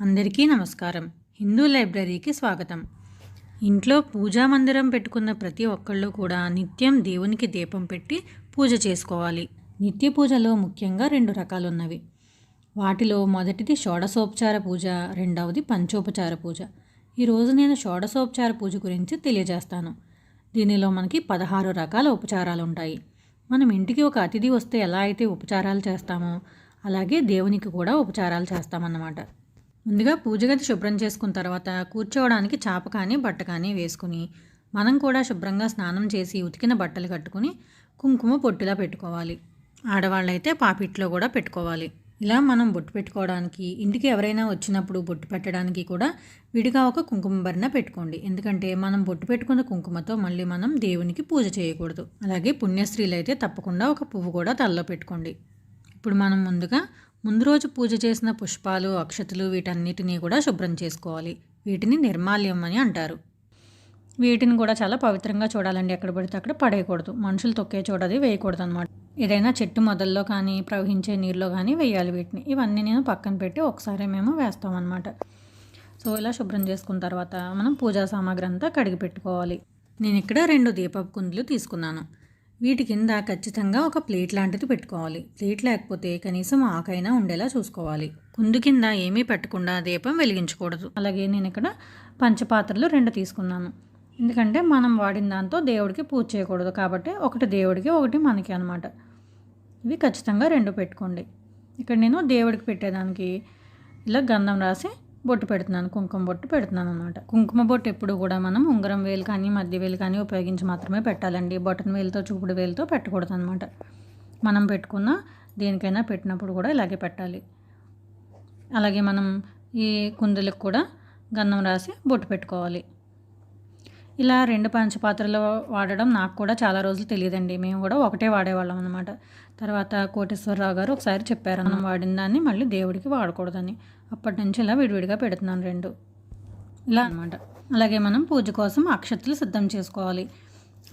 అందరికీ నమస్కారం. హిందూ లైబ్రరీకి స్వాగతం. ఇంట్లో పూజా మందిరం పెట్టుకున్న ప్రతి ఒక్కళ్ళు కూడా నిత్యం దేవునికి దీపం పెట్టి పూజ చేసుకోవాలి. నిత్య పూజలో ముఖ్యంగా రెండు రకాలున్నవి. వాటిలో మొదటిది షోడశోపచార పూజ రెండవది పంచోపచార పూజ. ఈరోజు నేను షోడశోపచార పూజ గురించి తెలియజేస్తాను. దీనిలో మనకి పదహారు రకాల ఉపచారాలు ఉంటాయి మనం ఇంటికి ఒక అతిథి వస్తే ఎలా అయితే ఉపచారాలు చేస్తామో అలాగే దేవునికి కూడా ఉపచారాలు చేస్తామన్నమాట. ముందుగా పూజగది శుభ్రం చేసుకున్న తర్వాత కూర్చోవడానికి చాప కానీ బట్ట కానీ వేసుకుని మనం కూడా శుభ్రంగా స్నానం చేసి ఉతికిన బట్టలు కట్టుకుని కుంకుమ పొట్టులా పెట్టుకోవాలి. ఆడవాళ్ళైతే పాపిట్లో కూడా పెట్టుకోవాలి. ఇలా మనం బొట్టు పెట్టుకోవడానికి ఇంటికి ఎవరైనా వచ్చినప్పుడు బొట్టు పెట్టడానికి కూడా విడిగా ఒక కుంకుమ భరణ పెట్టుకోండి. ఎందుకంటే మనం బొట్టు పెట్టుకున్న కుంకుమతో మళ్ళీ మనం దేవునికి పూజ చేయకూడదు. అలాగే పుణ్యస్త్రీలు అయితే తప్పకుండా ఒక పువ్వు కూడా తలలో పెట్టుకోండి. ఇప్పుడు మనం ముందుగా ముందు రోజు పూజ చేసిన పుష్పాలు అక్షతలు వీటన్నిటినీ కూడా శుభ్రం చేసుకోవాలి. వీటిని నిర్మాల్యం అని అంటారు. వీటిని కూడా చాలా పవిత్రంగా చూడాలండి. ఎక్కడ పడితే అక్కడ పడేయకూడదు. మనుషులు తొక్కే చూడది వేయకూడదు అనమాట ఏదైనా చెట్టు మొదల్లో కానీ ప్రవహించే నీరులో కానీ వేయాలి వీటిని. ఇవన్నీ నేను పక్కన పెట్టి ఒకసారి మేము వేస్తామన్నమాట. సో ఇలా శుభ్రం చేసుకున్న తర్వాత మనం పూజా సామాగ్రి అంతా కడిగి పెట్టుకోవాలి. నేను ఇక్కడ రెండు దీపపు కుందులు తీసుకున్నాను. వీటి కింద ఖచ్చితంగా ఒక ప్లేట్ లాంటిది పెట్టుకోవాలి. ప్లేట్ లేకపోతే కనీసం ఆకైనా ఉండేలా చూసుకోవాలి. కుందు కింద ఏమీ పెట్టకుండా దీపం వెలిగించకూడదు. అలాగే నేను ఇక్కడ పంచపాత్రలు రెండు తీసుకున్నాను. ఎందుకంటే మనం వాడిన దాంతో దేవుడికి పూజ చేయకూడదు కాబట్టి ఒకటి దేవుడికి ఒకటి మనకి అనమాట ఇవి ఖచ్చితంగా రెండు పెట్టుకోండి. ఇక్కడ నేను దేవుడికి పెట్టేదానికి ఇలా గంధం రాసి బొట్టు పెడుతున్నాను కుంకుమ బొట్టు పెడుతున్నాను అనమాట కుంకుమ బొట్టు ఎప్పుడు కూడా మనం ఉంగరం వేలు కానీ మధ్య వేలు కానీ ఉపయోగించి మాత్రమే పెట్టాలండి. బొటన్ వేలుతో చూపుడు వేలుతో పెట్టకూడదు అనమాట మనం పెట్టుకున్న దేనికైనా పెట్టినప్పుడు కూడా ఇలాగే పెట్టాలి. అలాగే మనం ఈ కుందులకు కూడా గంధం రాసి బొట్టు పెట్టుకోవాలి. ఇలా రెండు పంచపాత్రలు వాడడం నాకు కూడా చాలా రోజులు తెలియదండి. మేము కూడా ఒకటే వాడేవాళ్ళం అనమాట తర్వాత కోటేశ్వరరావు గారు ఒకసారి చెప్పారు మనం వాడిన దాన్ని మళ్ళీ దేవుడికి వాడకూడదని. అప్పటి నుంచి ఇలా విడివిడిగా పెడుతున్నాను రెండు. ఇలా అనమాట అలాగే మనం పూజ కోసం అక్షతలు సిద్ధం చేసుకోవాలి.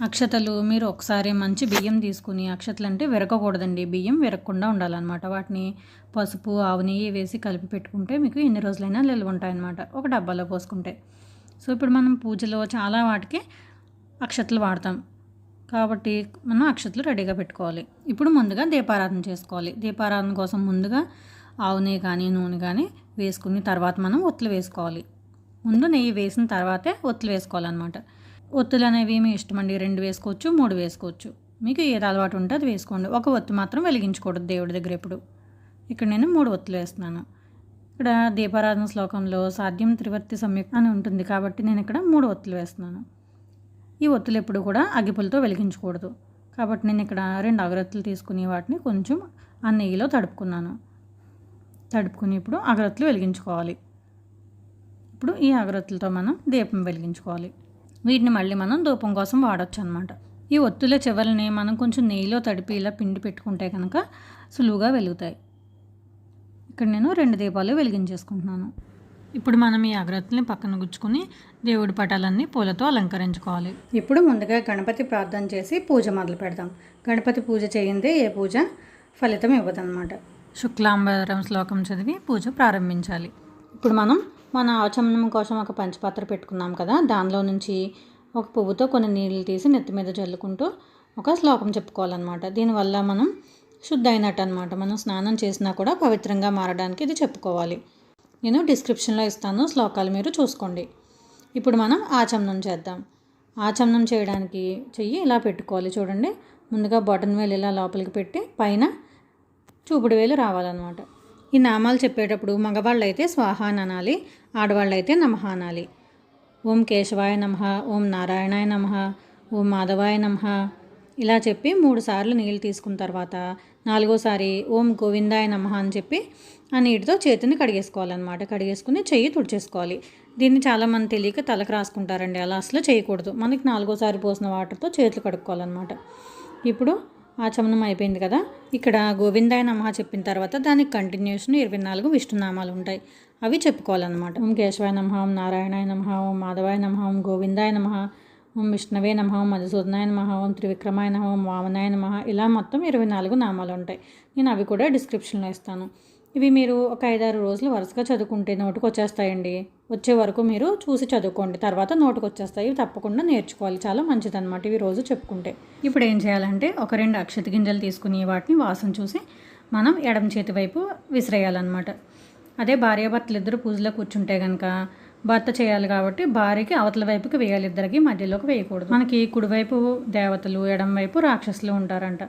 అక్షతలు మీరు ఒకసారి మంచి బియ్యం తీసుకుని అక్షతలు అంటే విరగకూడదండి. బియ్యం విరగకుండా ఉండాలన్నమాట. వాటిని పసుపు ఆవు నెయ్యి వేసి కలిపి పెట్టుకుంటే మీకు ఎన్ని రోజులైనా నిల్వ ఉంటాయన్నమాట. ఒక డబ్బాలో పోసుకుంటే. సో ఇప్పుడు మనం పూజలో చాలా వాటికి అక్షతలు వాడతాం. కాబట్టి మనం అక్షతలు రెడీగా పెట్టుకోవాలి. ఇప్పుడు ముందుగా దీపారాధన చేసుకోవాలి. దీపారాధన కోసం ముందుగా ఆవు నెయ్యి కానీ నూనె కానీ వేసుకుని తర్వాత మనం ఒత్తులు వేసుకోవాలి. ముందు నెయ్యి వేసిన తర్వాతే ఒత్తులు వేసుకోవాలన్నమాట. ఒత్తులు అనేవి మీ ఇష్టం అండి? రెండు వేసుకోవచ్చు మూడు వేసుకోవచ్చు. మీకు ఏది అలవాటు ఉంటే అది వేసుకోండి. ఒక ఒత్తు మాత్రం వెలిగించకూడదు దేవుడి దగ్గర ఎప్పుడు. ఇక్కడ నేను మూడు ఒత్తులు వేస్తున్నాను. ఇక్కడ దీపారాధన శ్లోకంలో సాధ్యం త్రివర్తి సమ్యక్ అని ఉంటుంది కాబట్టి నేను ఇక్కడ మూడు ఒత్తులు వేస్తున్నాను. ఈ ఒత్తులు ఎప్పుడు కూడా అగ్గిపులతో వెలిగించకూడదు. కాబట్టి నేను ఇక్కడ రెండు అగరత్తులు తీసుకుని వాటిని కొంచెం ఆ నెయ్యిలో తడుపుకున్నాను. తడుపుకుని ఇప్పుడు అగరత్తులు వెలిగించుకోవాలి. ఇప్పుడు ఈ అగరత్తులతో మనం దీపం వెలిగించుకోవాలి. వీటిని మళ్ళీ మనం ధూపం కోసం వాడచ్చు అనమాట ఈ ఒత్తుల చివరిని మనం కొంచెం నెయ్యిలో తడిపి ఇలా పిండి పెట్టుకుంటే కనుక సులువుగా వెలుగుతాయి. ఇక్కడ నేను రెండు దీపాలు వెలిగించేసుకుంటున్నాను. ఇప్పుడు మనం ఈ అగరత్తుల్ని పక్కన గుచ్చుకుని దేవుడి పటాలన్నీ పూలతో అలంకరించుకోవాలి. ఇప్పుడు ముందుగా గణపతి ప్రార్థన చేసి పూజ మొదలు పెడదాం గణపతి పూజ చేయిందే ఏ పూజ? ఫలితం ఇవ్వదన్నమాట శుక్లాంబరం శ్లోకం చదివి పూజ ప్రారంభించాలి. ఇప్పుడు మనం మన ఆచమనం కోసం ఒక పంచపాత్ర పెట్టుకున్నాం కదా దానిలో నుంచి ఒక పువ్వుతో కొన్ని నీళ్ళు తీసి నెత్తి మీద జల్లుకుంటూ ఒక శ్లోకం చెప్పుకోవాలన్నమాట. దీనివల్ల మనం శుద్ధ అయినట్టు అనమాట మనం స్నానం చేసినా కూడా పవిత్రంగా మారడానికి ఇది చెప్పుకోవాలి. నేను డిస్క్రిప్షన్లో ఇస్తాను శ్లోకాలు మీరు చూసుకోండి. ఇప్పుడు మనం ఆచమనం చేద్దాం. ఆచమనం చేయడానికి చెయ్యి ఇలా పెట్టుకోవాలి. చూడండి ముందుగా బటన్ వేలు ఇలా లోపలికి పెట్టి పైన చూపుడు వేలు రావాలన్నమాట. ఈ నామాలు చెప్పేటప్పుడు మగవాళ్ళు అయితే స్వాహ అని అనాలి ఆడవాళ్ళు అయితే అనాలి. ఓం కేశవాయ నమః ఓం నారాయణాయ నమః ఓం మాధవాయ నమః ఇలా చెప్పి మూడు సార్లు నీళ్ళు తీసుకున్న తర్వాత నాలుగోసారి ఓం గోవిందాయ నమః అని చెప్పి ఆ నీటితో చేతిని కడిగేసుకోవాలన్నమాట. కడిగేసుకుని చెయ్యి తుడిచేసుకోవాలి. దీన్ని చాలామంది తెలియక తలకు రాసుకుంటారండి. అలా అసలు చేయకూడదు. మనకి నాలుగోసారి పోసిన వాటర్తో చేతులు కడుక్కోవాలన్నమాట. ఇప్పుడు ఆచమనం అయిపోయింది కదా. ఇక్కడ గోవిందాయ నమః చెప్పిన తర్వాత దానికి కంటిన్యూషన్ ఇరవై నాలుగు విష్ణునామాలు ఉంటాయి. అవి చెప్పుకోవాలన్నమాట. ఓం కేశవాయ నమ ఓం నారాయణాయ నమ ఓం మాధవాయ నమ ఓం గోవిందాయ నమ ఓం విష్ణవే నమ ఓం మధుసూదనాయ నమ ఓం త్రివిక్రమాయ నమ ఓం వామనాయ నమ ఇలా మొత్తం ఇరవై నాలుగు నామాలు ఉంటాయి. నేను అవి కూడా డిస్క్రిప్షన్లో ఇస్తాను. ఇవి మీరు ఒక ఐదారు రోజులు వరుసగా చదువుకుంటే నోటుకు వచ్చేస్తాయండి. వచ్చే వరకు మీరు చూసి చదువుకోండి. తర్వాత నోటుకు వచ్చేస్తాయి. ఇవి తప్పకుండా నేర్చుకోవాలి. చాలా మంచిదన్నమాట ఇవి రోజు చెప్పుకుంటే. ఇప్పుడు ఏం చేయాలంటే ఒక రెండు అక్షత గింజలు తీసుకుని వాటిని వాసన చూసి మనం ఎడమ చేతి వైపు విసిరేయాలన్నమాట. అదే భార్యాభర్తలు ఇద్దరు పూజలో కూర్చుంటే కనుక భర్త చేయాలి కాబట్టి భార్యకి అవతల వైపుకి వేయాలి ఇద్దరికి మధ్యలోకి వేయకూడదు. మనకి కుడివైపు దేవతలు ఎడంవైపు రాక్షసులు ఉంటారంట.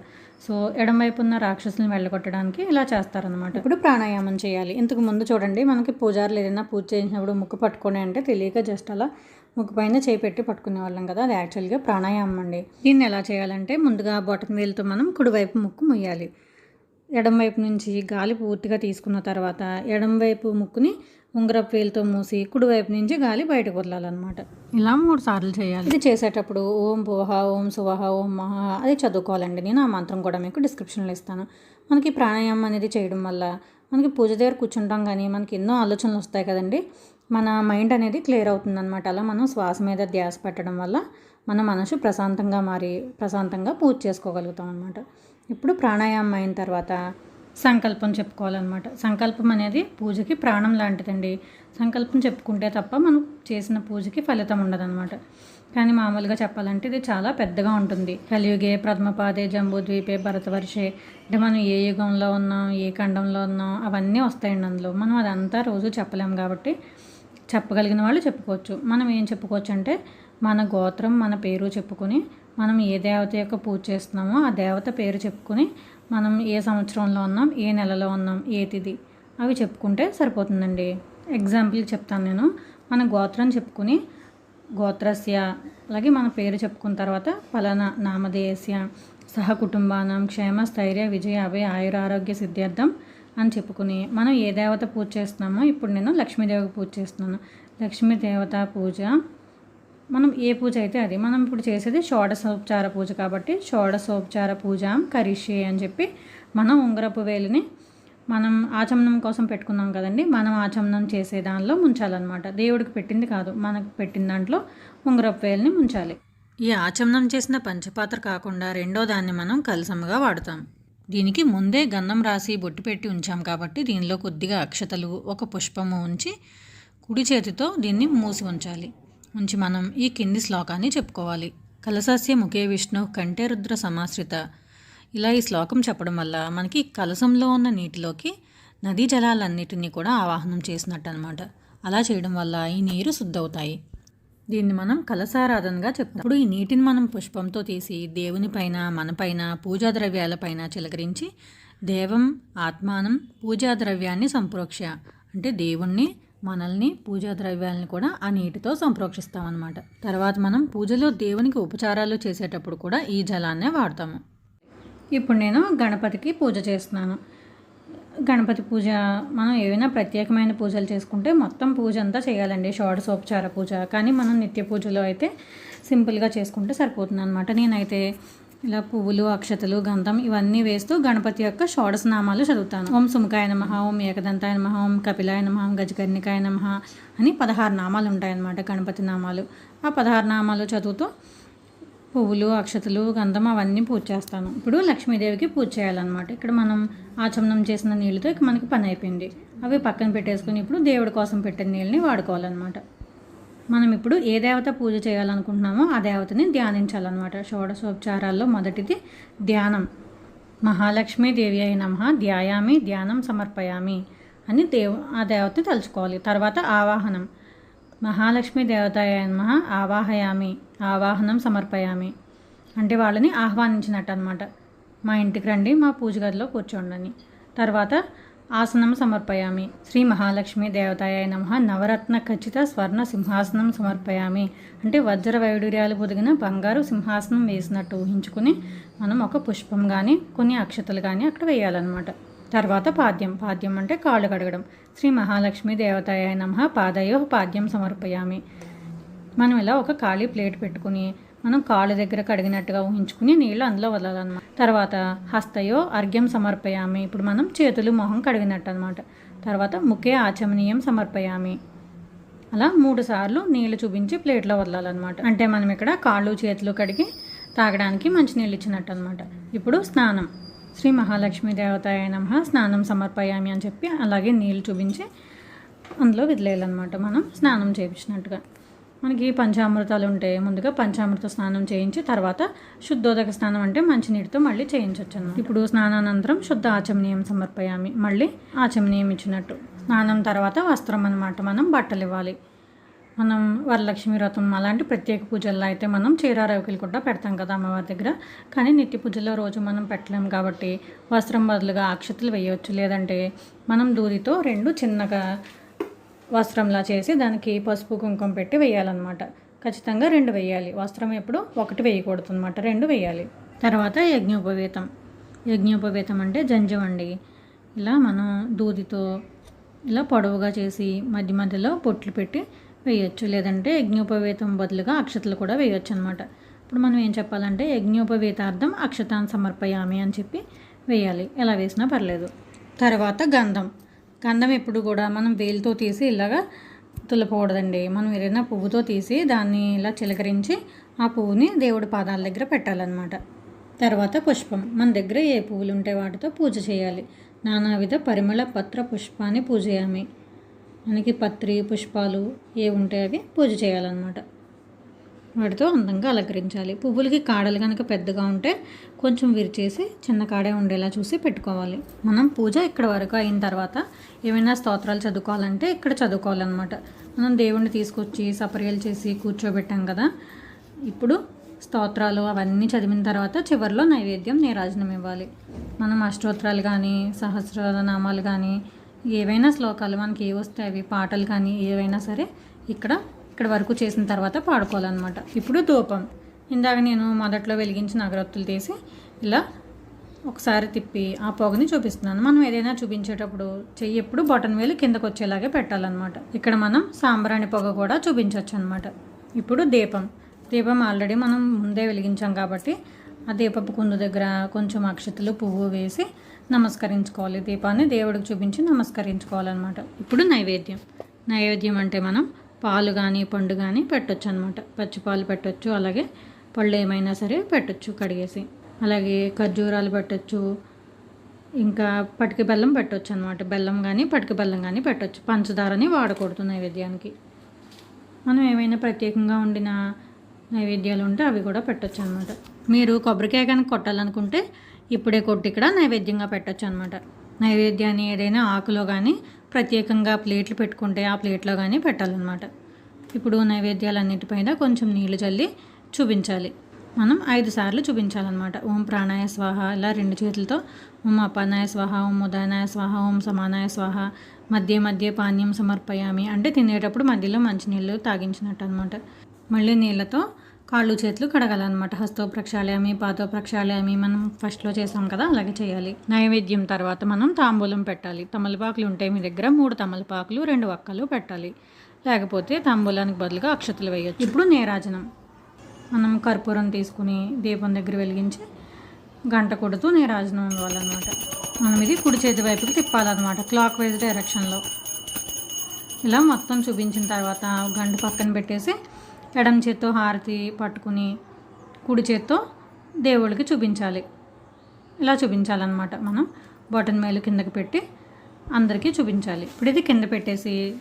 సో ఎడంవైపు ఉన్న రాక్షసులను వెళ్ళగొట్టడానికి ఇలా చేస్తారనమాట ఇప్పుడు ప్రాణాయామం చేయాలి. ఇంతకు ముందు చూడండి మనకి పూజారులు ఏదైనా పూజ చేసినప్పుడు ముక్కు పట్టుకొని అంటే తెలియక జస్ట్ అలా ముక్కు పైన చేయి పెట్టి పట్టుకునే వాళ్ళం కదా. అది యాక్చువల్గా ప్రాణాయామం అండి. దీన్ని ఎలా చేయాలంటే ముందుగా బొటన వేలుతో మనం కుడివైపు ముక్కు ముయ్యాలి. ఎడమవైపు నుంచి గాలి పూర్తిగా తీసుకున్న తర్వాత ఎడంవైపు ముక్కుని ఉంగరపు వేలుతో మూసి కుడివైపు నుంచి గాలి బయటకు వదలాలన్నమాట. ఇలా మూడు సార్లు చేయాలి. ఇది చేసేటప్పుడు ఓం పోహ ఓం సువహ ఓం మహా అది చదువుకోవాలండి. నేను ఆ మంత్రం కూడా మీకు డిస్క్రిప్షన్లో ఇస్తాను. మనకి ప్రాణాయామం అనేది చేయడం వల్ల మనకి పూజ దగ్గర కూర్చుంటాం కానీ మనకి ఎన్నో ఆలోచనలు వస్తాయి కదండి. మన మైండ్ అనేది క్లియర్ అవుతుంది అనమాట అలా మనం శ్వాస మీద ధ్యాస పెట్టడం వల్ల మన మనసు ప్రశాంతంగా మారి ప్రశాంతంగా పూజ చేసుకోగలుగుతాం అనమాట ఇప్పుడు ప్రాణాయామం అయిన తర్వాత సంకల్పం చెప్పుకోవాలన్నమాట. సంకల్పం అనేది పూజకి ప్రాణం లాంటిదండి. సంకల్పం చెప్పుకుంటే తప్ప మనం చేసిన పూజకి ఫలితం ఉండదన్నమాట. కానీ మామూలుగా చెప్పాలంటే ఇది చాలా పెద్దగా ఉంటుంది. కలియుగే ప్రథమపాదే జంబూద్వీపే భరతవర్షే అంటే మనం ఏ యుగంలో ఉన్నాం ఏ ఖండంలో ఉన్నాం అవన్నీ వస్తాయండి అందులో. మనం అదంతా రోజు చెప్పలేం కాబట్టి చెప్పగలిగిన వాళ్ళు చెప్పుకోవచ్చు. మనం ఏం చెప్పుకోవచ్చు అంటే మన గోత్రం మన పేరు చెప్పుకొని మనం ఏ దేవత యొక్క పూజ చేస్తున్నామో ఆ దేవత పేరు చెప్పుకొని మనం ఏ సంవత్సరంలో ఉన్నాం ఏ నెలలో ఉన్నాం ఏ తిది అవి చెప్పుకుంటే సరిపోతుందండి. ఎగ్జాంపుల్ చెప్తాను నేను. మన గోత్రం చెప్పుకుని గోత్రస్య అలాగే మన పేరు చెప్పుకున్న తర్వాత ఫలానా నామధేయస్య సహకుటుంబానం క్షేమ స్థైర్య విజయ అభయ ఆయురారోగ్య సిద్ధార్థం అని చెప్పుకుని మనం ఏ దేవత పూజ చేస్తున్నామో ఇప్పుడు నేను లక్ష్మీదేవికి పూజ చేస్తున్నాను. లక్ష్మీ దేవత పూజ మనం ఏ పూజ అయితే అది. మనం ఇప్పుడు చేసేది షోడశోపచార పూజ కాబట్టి షోడశోపచార పూజ కరిషే అని చెప్పి మనం ఉంగరపు వేలిని మనం ఆచమనం కోసం పెట్టుకున్నాం కదండి. మనం ఆచమనం చేసే దానిలో ముంచాలన్నమాట. దేవుడికి పెట్టింది కాదు. మనకు పెట్టిన దాంట్లో ఉంగరపు వేలిని ముంచాలి. ఈ ఆచమనం చేసిన పంచపాత్ర కాకుండా రెండో దాన్ని మనం కలసముగా వాడుతాం. దీనికి ముందే గంధం రాసి బొట్టు పెట్టి ఉంచాం కాబట్టి దీనిలో కొద్దిగా అక్షతలు ఒక పుష్పము ఉంచి కుడి చేతితో దీన్ని మూసి ఉంచాలి. నుంచి మనం ఈ కింది శ్లోకాన్ని చెప్పుకోవాలి. కలసస్య ముఖే విష్ణు కంటే రుద్ర సమాశ్రిత. ఇలా ఈ శ్లోకం చెప్పడం వల్ల మనకి కలసంలో ఉన్న నీటిలోకి నదీ జలాలన్నిటినీ కూడా ఆవాహనం చేసినట్టు అనమాట అలా చేయడం వల్ల ఈ నీరు శుద్ధవుతాయి. దీన్ని మనం కలసారాధనగా చెప్తాం. ఇప్పుడు ఈ నీటిని మనం పుష్పంతో తీసి దేవుని పైన పూజా ద్రవ్యాలపైన చిలకరించి దేవం ఆత్మానం పూజా ద్రవ్యాన్ని సంప్రోక్ష. అంటే దేవుణ్ణి మనల్ని పూజా ద్రవ్యాలను కూడా ఆ నీటితో సంప్రోక్షిస్తామన్నమాట. తర్వాత మనం పూజలో దేవునికి ఉపచారాలు చేసేటప్పుడు కూడా ఈ జలాన్నే వాడతాము. ఇప్పుడు నేను గణపతికి పూజ చేస్తున్నాను. గణపతి పూజ మనం ఏవైనా ప్రత్యేకమైన పూజలు చేసుకుంటే మొత్తం పూజ అంతా చేయాలండి. షోడశోపచార పూజ కానీ మనం నిత్య పూజలో అయితే సింపుల్గా చేసుకుంటే సరిపోతుంది అనమాట నేనైతే ఇలా పువ్వులు అక్షతలు గంధం ఇవన్నీ వేస్తూ గణపతి యొక్క షోడశనామాలు చదువుతాను. ఓం సుముఖాయ నమ ఓం ఏకదంతాయ నమ ఓం కపిలాయ నమ ఓం గజకర్ణికాయ నమ అని పదహారు నామాలు ఉంటాయన్నమాట గణపతి నామాలు. ఆ పదహారు నామాలు చదువుతూ పువ్వులు అక్షతలు గంధం అవన్నీ పూజ చేస్తాను. ఇప్పుడు లక్ష్మీదేవికి పూజ చేయాలన్నమాట. ఇక్కడ మనం ఆచమనం చేసిన నీళ్ళతో ఇక మనకి పని అయిపోయింది. అవి పక్కన పెట్టేసుకుని ఇప్పుడు దేవుడి కోసం పెట్టిన నీళ్ళని వాడుకోవాలన్నమాట. మనం ఇప్పుడు ఏ దేవత పూజ చేయాలనుకుంటున్నామో ఆ దేవతని ధ్యానించాలన్నమాట. షోడశోపచారాల్లో మొదటిది ధ్యానం. మహాలక్ష్మీ దేవి అయిన నమ ధ్యాయామి ధ్యానం సమర్పయామి అని దేవ ఆ దేవతని తలుచుకోవాలి. తర్వాత ఆవాహనం. మహాలక్ష్మి దేవత నమ ఆవాహయామి ఆవాహనం సమర్పయామి అంటే వాళ్ళని ఆహ్వానించినట్టు అనమాట మా ఇంటికి రండి మా పూజ గదిలో కూర్చోండి తర్వాత ఆసనం సమర్పయామి. శ్రీ మహాలక్ష్మి దేవతాయ నమ. నవరత్న ఖచ్చిత స్వర్ణ సింహాసనం సమర్పయామి. అంటే వజ్ర వైడూర్యాలు పొదిగిన బంగారు సింహాసనం వేసినట్టు ఊహించుకుని మనం ఒక పుష్పం కానీ కొన్ని అక్షతలు కానీ అక్కడ వేయాలన్నమాట. తర్వాత పాద్యం. పాద్యం అంటే కాళ్ళు కడగడం. శ్రీ మహాలక్ష్మి దేవతాయ నమ. పాదయో పాద్యం సమర్పయామి. మనం ఇలా ఒక ఖాళీ ప్లేట్ పెట్టుకుని మనం కాళ్ళ దగ్గర కడిగినట్టుగా ఊహించుకుని నీళ్ళు అందులో వదలాలన్నమాట. తర్వాత హస్తయో అర్ఘ్యం సమర్పయామి. ఇప్పుడు మనం చేతులు మొహం కడిగినట్టు అనమాట తర్వాత ముఖే ఆచమనీయం సమర్పయామి. అలా మూడు సార్లు నీళ్ళు చూపించి ప్లేట్లో వదలాలన్నమాట. అంటే మనం ఇక్కడ కాళ్ళు చేతులు కడిగి తాగడానికి మంచి నీళ్ళు ఇచ్చినట్టు అనమాట ఇప్పుడు స్నానం. శ్రీ మహాలక్ష్మి దేవతాయ నమ స్నానం సమర్పయామి అని చెప్పి అలాగే నీళ్ళు చూపించి అందులో వదిలేయాలన్నమాట. మనం స్నానం చేయించినట్టుగా. మనకి పంచామృతాలు ఉంటాయి ముందుగా పంచామృత స్నానం చేయించి తర్వాత శుద్ధోదక స్నానం అంటే మంచినీటితో మళ్ళీ చేయించవచ్చు ఇప్పుడు స్నానానంతరం శుద్ధ ఆచమనీయం సమర్పయామి. మళ్ళీ ఆచమనీయం ఇచ్చినట్టు. స్నానం తర్వాత వస్త్రం అనమాట మనం బట్టలు ఇవ్వాలి మనం వరలక్ష్మి వ్రతం అలాంటి ప్రత్యేక పూజల్లో అయితే మనం చీరారవికలు కూడా పెడతాం కదా అమ్మవారి దగ్గర. కానీ నిత్య పూజల్లో రోజు మనం పెట్టలేం కాబట్టి వస్త్రం బదులుగా అక్షతలు వేయవచ్చు. లేదంటే మనం దూరితో రెండు చిన్నగా వస్త్రంలా చేసి దానికి పసుపు కుంకుమ పెట్టి వేయాలన్నమాట. ఖచ్చితంగా రెండు వేయాలి. వస్త్రం ఎప్పుడు? ఒకటి వేయకూడదు అనమాట రెండు వేయాలి. తర్వాత యజ్ఞోపవేతం. యజ్ఞోపవేతం అంటే జంజం అండి. ఇలా మనం దూదితో ఇలా పొడవుగా చేసి మధ్య మధ్యలో పొట్లు పెట్టి వేయొచ్చు. లేదంటే యజ్ఞోపవేతం బదులుగా అక్షతలు కూడా వేయొచ్చు అనమాట ఇప్పుడు మనం ఏం చెప్పాలంటే యజ్ఞోపవేతార్థం అక్షతాన్ని సమర్పయామి అని చెప్పి వేయాలి. ఎలా వేసినా పర్లేదు. తర్వాత గంధం. గంధం ఎప్పుడు కూడా మనం వేలుతో తీసి ఇలాగా తులపకూడదండి. మనం ఏదైనా పువ్వుతో తీసి దాన్ని ఇలా చిలకరించి ఆ పువ్వుని దేవుడి పాదాల దగ్గర పెట్టాలన్నమాట. తర్వాత పుష్పం. మన దగ్గర ఏ పువ్వులు ఉంటే వాటితో పూజ చేయాలి. నానావిధ పరిమళ పత్ర పుష్పాన్ని పూజయామి. మనకి పత్రి పుష్పాలు ఏ ఉంటే అవి పూజ చేయాలన్నమాట. వాటితో అందంగా అలంకరించాలి. పువ్వులకి కాడలు కనుక పెద్దగా ఉంటే కొంచెం విరిచేసి చిన్న కాడే ఉండేలా చూసి పెట్టుకోవాలి. మనం పూజ ఇక్కడ వరకు అయిన తర్వాత ఏమైనా స్తోత్రాలు చదువుకోవాలంటే ఇక్కడ చదువుకోవాలన్నమాట. మనం దేవుణ్ణి తీసుకొచ్చి సపర్యలు చేసి కూర్చోబెట్టాం కదా. ఇప్పుడు స్తోత్రాలు అవన్నీ చదివిన తర్వాత చివరిలో నైవేద్యం నీరాజనం ఇవ్వాలి. మనం అష్టోత్తరాలు కానీ సహస్రనామాలు కానీ ఏవైనా శ్లోకాలు మనకి ఏ వస్తాయి అవి పాటలు కానీ ఏవైనా సరే ఇక్కడ ఇక్కడ వరకు చేసిన తర్వాత పాడుకోవాలన్నమాట. ఇప్పుడు ధూపం. ఇందాక నేను మొదట్లో వెలిగించిన అగరత్తులు తీసి ఇలా ఒకసారి తిప్పి ఆ పొగని చూపిస్తున్నాను. మనం ఏదైనా చూపించేటప్పుడు చెయ్యి ఎప్పుడు బటన్ వేలు కిందకు వచ్చేలాగే పెట్టాలన్నమాట. ఇక్కడ మనం సాంబ్రాణి పొగ కూడా చూపించవచ్చు అనమాట ఇప్పుడు దీపం. దీపం ఆల్రెడీ మనం ముందే వెలిగించాం కాబట్టి ఆ దీపపు కుందు దగ్గర కొంచెం అక్షతలు పువ్వు వేసి నమస్కరించుకోవాలి. దీపాన్ని దేవుడికి చూపించి నమస్కరించుకోవాలన్నమాట. ఇప్పుడు నైవేద్యం. నైవేద్యం అంటే మనం పాలు కానీ పండు కానీ పెట్టొచ్చు అనమాట పచ్చి పాలు పెట్టొచ్చు అలాగే పళ్ళు ఏమైనా సరే పెట్టొచ్చు కడిగేసి. అలాగే ఖర్జూరాలు పెట్టొచ్చు ఇంకా పటిక బెల్లం పెట్టొచ్చు అనమాట బెల్లం కానీ పటిక బెల్లం కానీ పెట్టొచ్చు. పంచదారని వాడకూడదు నైవేద్యానికి. మనం ఏమైనా ప్రత్యేకంగా వండిన నైవేద్యాలు ఉంటే అవి కూడా పెట్టొచ్చు అనమాట మీరు కొబ్బరికాయ కనుక కొట్టాలనుకుంటే ఇప్పుడే కొట్టి ఇక్కడ నైవేద్యంగా పెట్టొచ్చు అనమాట నైవేద్యాన్ని ఏదైనా ఆకులో కానీ ప్రత్యేకంగా ప్లేట్లు పెట్టుకుంటే ఆ ప్లేట్లో కానీ పెట్టాలన్నమాట. ఇప్పుడు నైవేద్యాలన్నిటిపైన కొంచెం నీళ్ళు చల్లి చూపించాలి. మనం ఐదు సార్లు చూపించాలన్నమాట. ఓం ప్రాణాయ స్వాహ ఇలా రెండు చేతులతో ఓం అపానాయ స్వాహ ఓం ఉదానాయ స్వాహ ఓం సమానాయ స్వాహ మధ్య మధ్య పానీయం సమర్పయామి అంటే తినేటప్పుడు మధ్యలో మంచినీళ్ళు తాగించినట్టు అనమాట మళ్ళీ నీళ్ళతో కాళ్ళు చేతులు కడగాలన్నమాట. హస్తో ప్రక్షాళయామి పాతో ప్రక్షాళయామి మనం ఫస్ట్లో చేసాం కదా అలాగే చేయాలి. నైవేద్యం తర్వాత మనం తాంబూలం పెట్టాలి. తమలపాకులు ఉంటే మీ దగ్గర మూడు తమలపాకులు రెండు వక్కలు పెట్టాలి. లేకపోతే తాంబూలానికి బదులుగా అక్షతలు వేయొచ్చు. ఇప్పుడు నేరాజనం. మనం కర్పూరం తీసుకుని దీపం దగ్గర వెలిగించి గంట కొడుతూ నేరాజనం ఇవ్వాలన్నమాట మనం ఇది కుడి చేతి వైపుకి తిప్పాలన్నమాట క్లాక్ వైజ్ డైరెక్షన్లో ఇలా మొత్తం చూపించిన తర్వాత గంట పక్కన పెట్టేసి ఎడం చేత్తో హారతి పట్టుకుని కుడి చేత్తో దేవుడికి చూపించాలి. ఇలా చూపించాలన్నమాట మనం. బటన్ మేలు కిందకి పెట్టి అందరికీ చూపించాలి. ఇప్పుడు ఇది కింద పెట్టేసి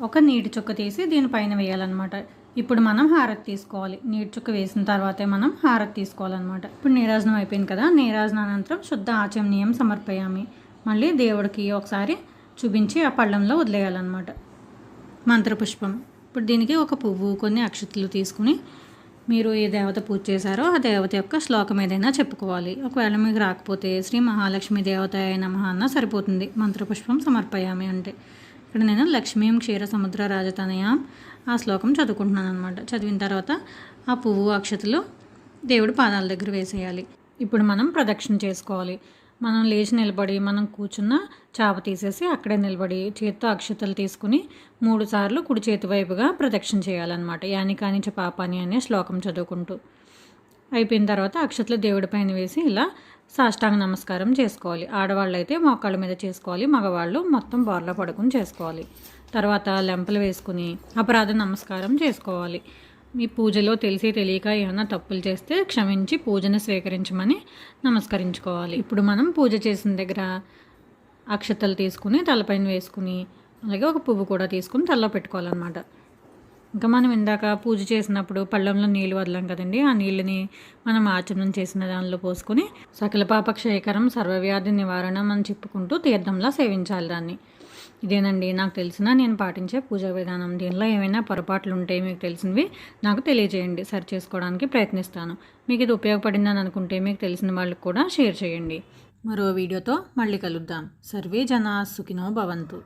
ఒక నీటి చుక్క తీసి దీనిపైన వేయాలన్నమాట. ఇప్పుడు మనం హారతి తీసుకోవాలి. నీటి చుక్క వేసిన తర్వాతే మనం హారతి తీసుకోవాలన్నమాట. ఇప్పుడు నీరాజనం అయిపోయింది కదా. నీరాజన అనంతరం శుద్ధ ఆచమనీయం సమర్పయామి. మళ్ళీ దేవుడికి ఒకసారి చూపించి ఆ పళ్ళంలో వదిలేయాలన్నమాట. మంత్రపుష్పం. ఇప్పుడు దీనికి ఒక పువ్వు కొన్ని అక్షతలు తీసుకుని మీరు ఏ దేవత పూజ చేశారో ఆ దేవత యొక్క శ్లోకం ఏదైనా చెప్పుకోవాలి. ఒకవేళ మీకు రాకపోతే శ్రీ మహాలక్ష్మి దేవత నమ అన్న సరిపోతుంది. మంత్రపుష్పం సమర్పయామి అంటే. ఇక్కడ నేను లక్ష్మీం క్షీర సముద్ర రాజతనయాం ఆ శ్లోకం చదువుకుంటున్నాను అనమాట చదివిన తర్వాత ఆ పువ్వు అక్షతలు దేవుడి పాదాల దగ్గర వేసేయాలి. ఇప్పుడు మనం ప్రదక్షిణ చేసుకోవాలి. మనం లేచి నిలబడి మనం కూర్చున్న చాప తీసేసి అక్కడే నిలబడి చేత్తో అక్షతలు తీసుకుని మూడు సార్లు కుడి చేతి వైపుగా ప్రదక్షిణ చేయాలన్నమాట. యాని కానిచ పాపాని అనే శ్లోకం చదువుకుంటూ. అయిపోయిన తర్వాత అక్షతలు దేవుడి పైన వేసి ఇలా సాష్టాంగ నమస్కారం చేసుకోవాలి. ఆడవాళ్ళు అయితే మోకాళ్ళ మీద చేసుకోవాలి మగవాళ్ళు మొత్తం బోర్లా పడుకుని చేసుకోవాలి. తర్వాత లెంపలు వేసుకుని అపరాధ నమస్కారం చేసుకోవాలి. మీ పూజలో తెలిసి తెలియక ఏమైనా తప్పులు చేస్తే క్షమించి పూజను స్వీకరించమని నమస్కరించుకోవాలి. ఇప్పుడు మనం పూజ చేసిన దగ్గర అక్షతలు తీసుకుని తలపైన వేసుకుని అలాగే ఒక పువ్వు కూడా తీసుకుని తలలో పెట్టుకోవాలన్నమాట. ఇంకా మనం ఇందాక పూజ చేసినప్పుడు పళ్ళంలో నీళ్ళు వదలం కదండి ఆ నీళ్ళని మనం ఆచమనం చేసిన దానిలో పోసుకొని సకల పాప క్షయకరం సర్వవ్యాధి నివారణ అని చెప్పుకుంటూ తీర్థంలా సేవించాలి దాన్ని. ఇదేనండి నాకు తెలిసిన నేను పాటించే పూజా విధానం. దీనిలో ఏమైనా పొరపాట్లు ఉంటే మీకు తెలిసినవి నాకు తెలియజేయండి. సరి చేసుకోవడానికి ప్రయత్నిస్తాను. మీకు ఇది ఉపయోగపడిందని అనుకుంటే మీకు తెలిసిన వాళ్ళకి కూడా షేర్ చేయండి. మరో వీడియోతో మళ్ళీ కలుద్దాం. సర్వే జనా సుఖినో భవంతు.